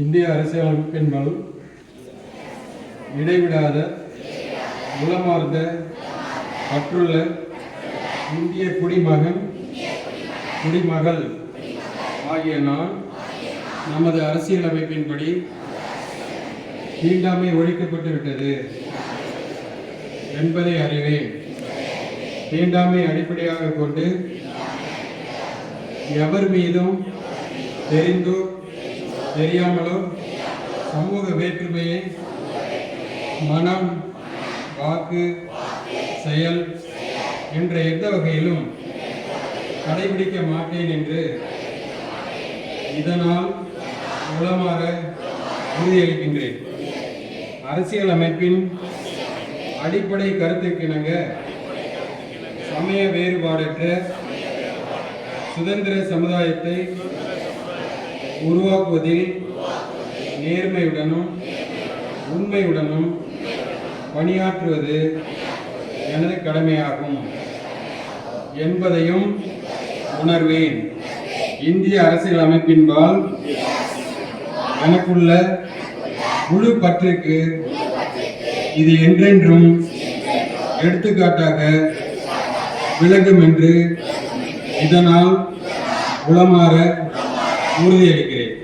இந்திய அரசியலமைப்பின்படி இடைவிடாத உளமார்ந்த பற்றுள்ள இந்திய குடிமகன் குடிமகள். ஆகிய நான் நமது அரசியலமைப்பின்படி தீண்டாமை ஒழிக்கப்பட்டு விட்டது என்பதை அறிவேன். தீண்டாமை அடிப்படையாக கொண்டு எவர் மீதும் தெரிந்தோ தெரியாமலோ சமூக வேற்றுமையை மனம் வாக்கு செயல் என்ற எந்த வகையிலும் கடைபிடிக்க மாட்டேன் என்று இதனால் மூலமாக உறுதியளிக்கின்றேன். அரசியல் அமைப்பின் அடிப்படை கருத்துக்கிணங்க சமய வேறுபாடற்ற சுதந்திர சமுதாயத்தை உருவாக்குவதில் நேர்மையுடனும் உண்மையுடனும் பணியாற்றுவது எனது கடமையாகும் என்பதையும் உணர்வேன். இந்திய அரசியல் அமைப்பின்பால் எனக்குள்ள முழு பற்றுக்கு இது என்றென்றும் எடுத்துக்காட்டாக விளங்கும் என்று இதனால் உளமாற உறுதியளிக்கிறேன்.